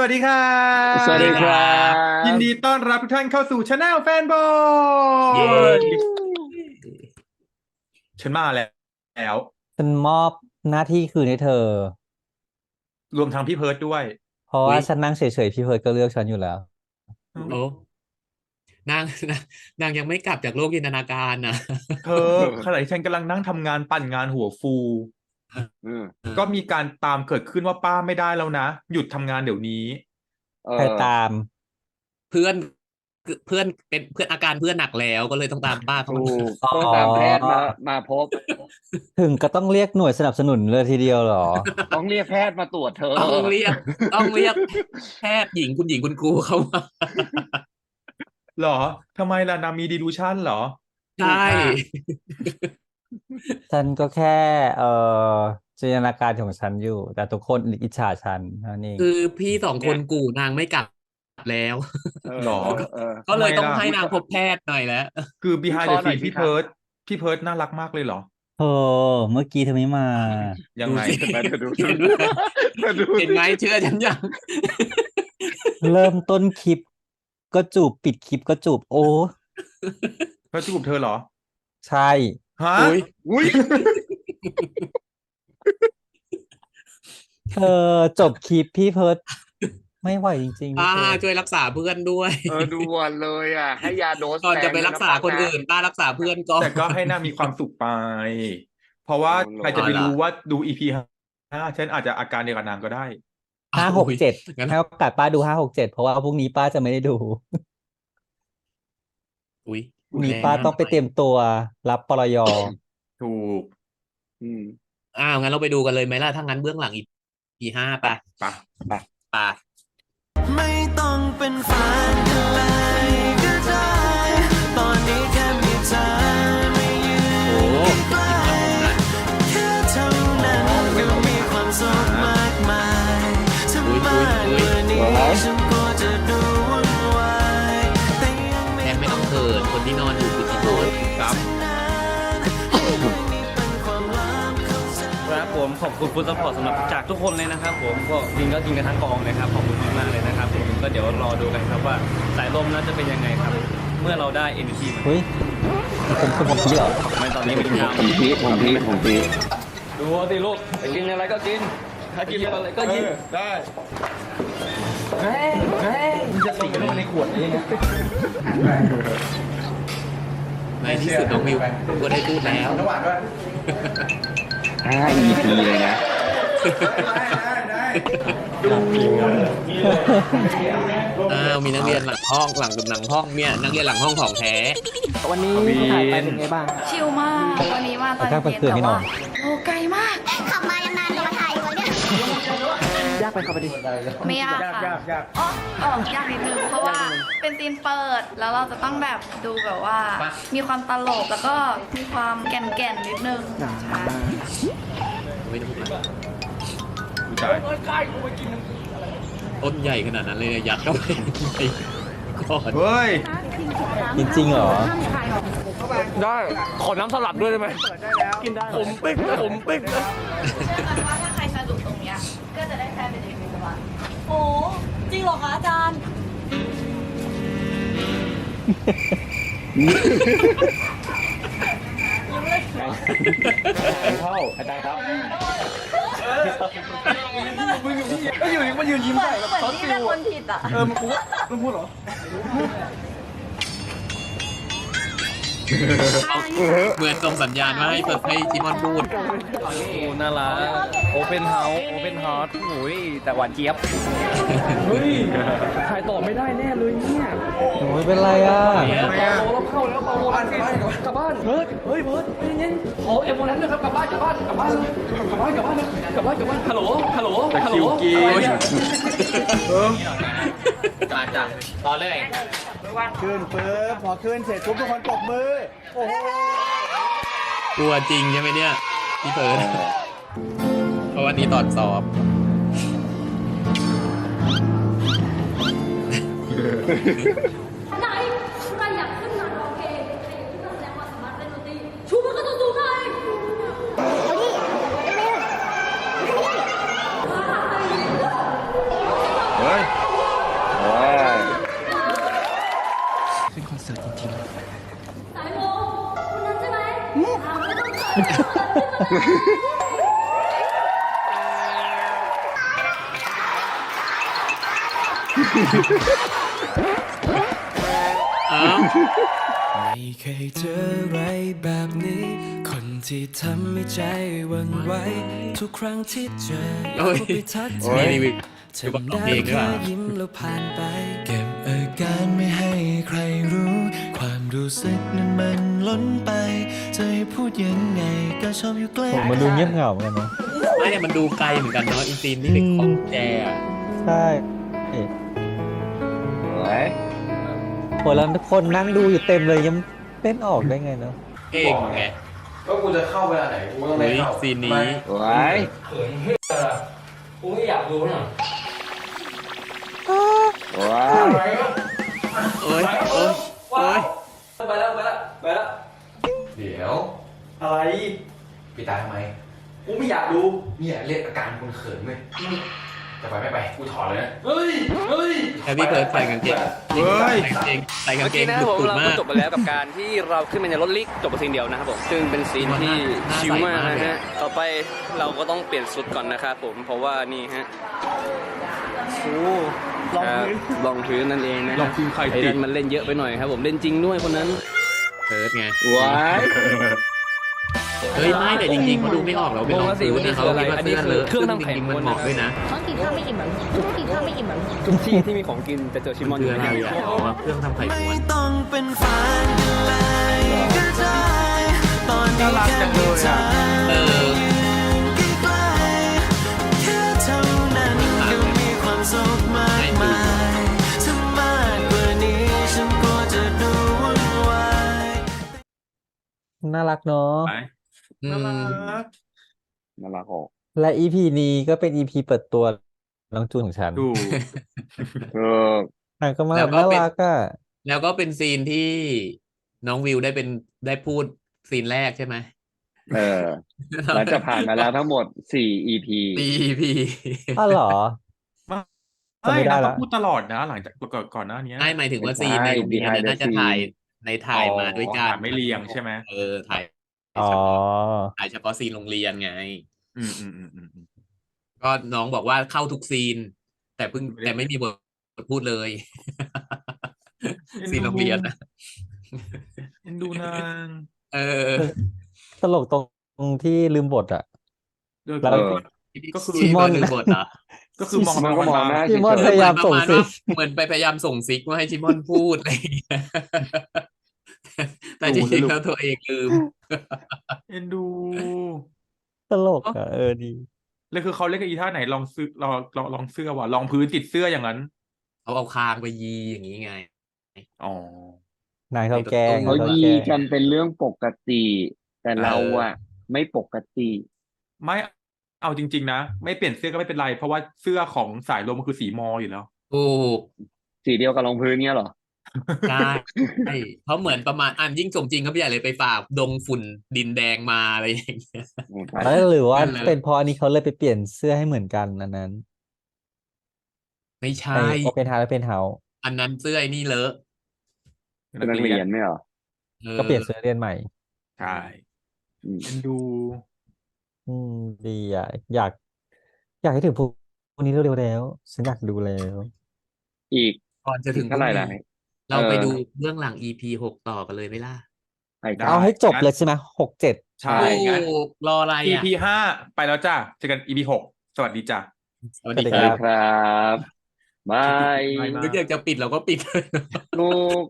วัสดีค่ะสวัสดีครับ ยินดีต้อนรับทุกท่านเข้าสู่ช anel แฟนบอเย้ยฉันมาแล้วฉันมอบหน้าที่คืนให้เธอ รวมทั้งพี่เพิร์ดด้วย เพราะว่าอุ๊ยฉันนั่งเฉยๆพี่เพิร์ดก็เลือกฉันอยู่แล้ว โอ้นางนางนางยังไม่กลับจากโลกจินตนาการนะเธอขณะที่ฉันกำลังนั่งทำงานปั่นงานหัวฟูอืม ก็มีการตามเกิดขึ้นว่าป้าไม่ได้แล้วนะ หยุดทำงานเดี๋ยวนี้เออใครตาม เพื่อนเพื่อนเป็นเพื่อนอาการเพื่อนหนักแล้วก็เลยต้องตามป้าเขาถูมากอ๋อต้องตามแพทย์มามาพบ ถึงก็ต้องเรียกหน่วยสนับสนุนเลยทีเดียวเหรอ ต้องเรียกแพทย์มาตรวจเธอต้องเรียก ต้องเรียกแพทย์หญิงคุณหญิงคุณครูเขามาเหรอทำไมล่ะนามีดีลูชันเหรอ ใช่ ฉันก็แค่ เอ่อจินตนาการของฉันอยู่ แต่ทุกคนอิจฉาฉันนั่นเองคือพี่สองคนกูนางไม่กลับแล้วเออหรอเออก็เลยต้องทำไมล่ะให้นางพบแพทย์หน่อยแล้ว คือ behind วิ the เคราะห์หน่อย scene สิพี่ครับ เพิร์ดพี่เพิร์ดน่ารักมากเลยเหรอเออเมื่อกี้เธอไม่มา ยังไงดูสิเห็นไหมเธอดูเห็นไหมเธอดูเห็นไหมเชื่อฉันยัง เริ่มต้นคลิป ก็จูบปิดคลิปก็จูบโอ้เพิร์ดจูบเธอเหรอ ใช่ ฮะอุ้ยอุ้ยเธอจบคลิปพี่เพิร์ดไม่ไหวจริงๆป้าพี่เพิร์ดช่วยรักษาเพื่อนด้วยเออดูวันเลยอะ ให้ยาโดสก่อนจะไปแงรักษาคนอื่นป้ารักษาเพื่อนก่อนแต่ก็ให้นางมีความสุขไป เพราะว่าโอ้โหใครจะไปเอาล่ะรู้ว่าดูอีพีห้าฉันอาจจะอาการเดียวกับนางก็ได้ห้าหกเจ็ดงั้นให้โอกาสป้าดูห้าหกเจ็ดเพราะว่าพรุ่งนี้ป้าจะไม่ได้ดู อุ้ย พรุ่งนี้แรงป้าต้องไปเตรียมตัวรับปรยถูก อืมอ้าวงั้นเราไปดูกันเลยไหมล่ะถ้างั้นเบื้องหลังอีพีห้าไปปะไปไม่ต้องเป็นแฟนกันเลยก็ได้ตอนนี้แค่มีเธอไม่ยืนโอ้ใกล้แค่เท่านั้นก็มีความสุขมากมายถ้ามากกว่านี้ฉัน ผมขอบคุณฟุตซัพพอร์ตสำหรับจากทุกคนเลยนะครับ ผมก็กินก็กินกันทั้งกองเลยครับขอบคุณมากๆเลยนะครับผมก็เดี๋ยวรอดูกันครับว่าสายลมน่าจะเป็นยังไงครับ เมื่อเราได้ energy มาเฮ้ยเป็นคนผมพีเหรอไม่ตอนนี้มันยาวผมพีผมพีผมพีดูเอาสิลูกไปกินอะไรก็กินถ้ากินอะไรก็ยิงได้ในขวดเองนะในที่สุดน้องมิวก็ได้พูดแล้วห้า EP เลยนะอ้าวมีนักเรียนหลังห้องหลังหลังห้องเนี่ยนักเรียนหลังห้องของแท้ วันนี้ถ่ายไปเป็นไงบ้าง ชิลมาก วันนี้มาตอนแต่ถ้าเย็นเพื่อนแต่ไม่นอว่านโอ้ไกลมาก ขับมายังนานมาถ่ายอยู่เนี่ยยากไปครับพอดีไม่ยากค่ะอ๋ออ๋อยากนิดนึงเพราะว่าเป็นซีนเปิดแล้วเราจะต้องแบบดูแบบว่า มีความตลกแล้วก็มีความแก่นๆนิดนึงใช่ ไม่ต้องพูดผู้ชายต้นใหญ่ขนาดนั้นเลยเนี่ยยัดเข้าไปในก่อนเฮ้ย จริงๆเหรอ ได้ ขอน้ำสลัดด้วยได้ไหมกินได้ผมปิ๊กผมปิ๊กเชื่อกันว่าถ้าใครสะดุดตรงเนี้ยก็จะได้แพ้เป็นเด็กวิศวะโอ้จริงเหรอคะอาจารย์ เข้าอาจารย์ครับเหมือนเหมือนพี่เป็นคนผิดอะเห มือนส่งสัญญาณว่าให้เปิดให้จิมอนพูดโอ้น่ารักโอเปนเฮาส์โอเปนฮาร์ทโอ้ยแต่หวานเจี๊ยบเฮ้ยถ่ายต่อไม่ได้แน่เลยเนี่ยโอ้ยเป็นไรอะโอ้เราเข้าแล้วเปาโมกลับบ้านเฮ้ยเฮ้ยเบิร์ดเย็นๆขอเอ็มโมนั้นนะครับกลับบ้านกลับบ้านกลับบ้านกลับบ้านกลับบ้านกลับบ้านกลับบ้านฮัลโหลฮัลโหลฮัลโหลคิวกินเออ มาจ้ะต่อเลย ขึ้นปึ๊บพอขึ้นเสร็จปุ๊บทุกคนปรบมือ โอ้โหกลัวจริงใช่ไหมเนี่ยพี่เฟิร์นเพราะวันนี้ตอนสอบไอ้าวไม่เคยเจออะไรแบบนี้ คนที่ทำให้ใจหวันไหวทุกครั้งที่เจออยากโอ้ยเข้าไปทักโอ้ทายยรีวิวทำได้เพลงด้วยแค่เหรอยิ้มแล้วผ่านไป เก็บอาการ รู้สึกนั้นมันล้นไป จะให้พูดยังไงก็ชอบอยู่ใกล้ผมมันดูเงียบเหงาเหมือนกันนะไม่เนี่ยมันดูไกลเหมือนกันเนาะอินซีนนี่เป็นของแจอะใช่สวยโหแล้วคนนั่งดูอยู่เต็มเลยยังเต้นออกได้ไงเนาะเก่งไงก็กูจะเข้าเวลาไหนกูต้องเฮ้ได้ยเข้าซีนนี้สวยกูไม่อยากรู้นะสวยโอ้ยโอ้ยโอ้ย ไปแล้วไปแล้วไปแล้ว เดี๋ยว อะไร ปิด ตาทำไมกูไม่อยากดูเนี่ยเรียกอาการคนเขินเลยจะไปไม่ไปกูถอดเลยนะเฮ้ยเฮ้ยแต่พี่เพิร์ดใส่กางเกงเฮ้ยใส่กางเกงใส่กางเมื่อเกกี้งนะครับดุผมดเราๆก็มากจบไปแล้วกับการที่เราขึ้นไปในรถลิกจบไปซีนเดียวนะครับผมซึ่งเป็นซีนที่ชิลมากนะฮะต่อไปเราก็ต้องเปลี่ยนชุดก่อนนะครับผมเพราะว่านี่ฮะโอ้ลองพื้นครับลองพื้นนั่นเองนะฮะลองพื้นใครไอ้ตินั่ดนมันเล่นเยอะไปหน่อยครับผมเล่นจริงด้วยคนนั้นเพิร์ดไงสวย เฮ้ยไม่แต่จริงๆเขาดูไม่ออกเราไปลองซื้อนะเขาคิดว่าอันนี้เสื้อเลคืออะเครื่องซึ่ทำแข็งจริงๆมันเหมาะด้วยนะต้องกินข้าวไม่อิ่มแบบต้องกินข้าวไม่อิ่มแบบทุกที่ที่มีของกินจะเจอชิมอนคืออะไรอะอ๋อเครื่องทำไข่ไม่ม้วนต้องเป็นแฟนกันเลยก็ได้ตอนนี้แค่มีเธอเออใกล้ๆแค่เท่านั้นก็มีความสุขมากมายถ้ามากกว่านี้ฉันก็จะดูวุ่นวายน่ารักเนาะไปอื น่ามรักน่ารักออกและ EP นี้ก็เป็น EP เปิดตัวน้องจูนของฉันดูเออนางก็มาแล้วก็น่าเป็น รักอะแล้วก็เป็นซีนที่น้องวิวได้เป็นได้พูดซีนแรกใช่ไหมเออหลังจากผ่านมาแล้วทั้งหมดสี่ EP ปีพีอ้าวเหรอจำไม่ไม่ได้นะละก็พูดตลอดนะหลังจากก่อนก่อนหน้านี้ไม่หมายถึงว่าไม่ซีนในใช่โรงเรียน behind the น่าจะถ่าย scene ในถ่ายมาด้วยกันถ่ายไม่เรียงใช่ไหม เออถ่ายอ๋อ เฉพาะถ่ายเฉพาะซีนโรงเรียนไงอืมอืมอืมอืมอืมก็น้องบอกว่าเข้าทุกซีน แต่เพิ่งไม่ได้แต่ไม่มีบทพูดเลยเอ็นดูซีนโรงเรียนอะเอ็นดูนางเออ ตลกตรงที่ลืมบทอะเออแล้วก็ก็คือชิมอนลืมบทเหรอก็คือมองมันก็มองหน้าพี่มอนเฉพยยายามเหส่งอนประณซิว่ากเหมือนไปพยายามส่งซิกว่าให้ชิมอนพูดอะไรอย่างเงี้ย แต่จริงๆแล้วตัวเองลืม เอ็นดู ตลกอะเออดีเลยคือเขาเล่นกับอีท่าไหนลองซื้อลองลองลองเสื้อว่ะลองพื้นติดเสื้ออย่างนั้นเขาเอาคางไปยีอย่างนี้ไง อ๋อ นายเขาแกล้งเขาเขายีแกล้งกันเป็นเรื่องปกติ แต่เราเอออะไม่ปกติ ไม่เอาจริง ๆ นะ ไม่เปลี่ยนเสื้อก็ไม่เป็นไร เพราะว่าเสื้อของสายลมมันคือสีมออยู่แล้วถูกสีเดียวกับรองพื้นเนี้ยเหรอ ใช่เพราะเหมือนประมาณอ่านยิ่งสมจริงเขาใหญ่เลยไปฝ่าดงฝุ่นดินแดงมาอะไรอย่างเงี้ยแล้วหรือว่านั่นแหละเป็นเพราะอันนี้เขาเลยไปเปลี่ยนเสื้อให้เหมือนกันอันนั้น ไม่ในใช่โอเปนฮาร์และเป็นเฮาอันนั้นเสื้อไอ้นี่เลอะเป็นนักเรียนไม่เหรอออก็เปลี่ยนเสื้อเรียนใหม่ใช่อืมเอ็นดู อืมดีอะอยาก อยากให้ถึงพรุ่งนี้เร็วๆแล้ว ฉันอยากดูแล้ว อีกก่อนจะถึงเท่าไหร่พล่ะรุ่งนี้ เราไปเออดูเรื่องหลัง EP หกต่อกันเลยไหมล่ะไปกัได้เอาให้จบเลยใช่ไหมหกเจ็ดใช่งั้นถูกรออะไรอะ EP ห้าไปแล้วจ้าเจอกัน EP หกสวัสดีจ้าสวัสสวัสดีดีคครัรับ ครับบายบ๊ายบาย นึกอยากจะปิดเราก็ปิดเลย ลูก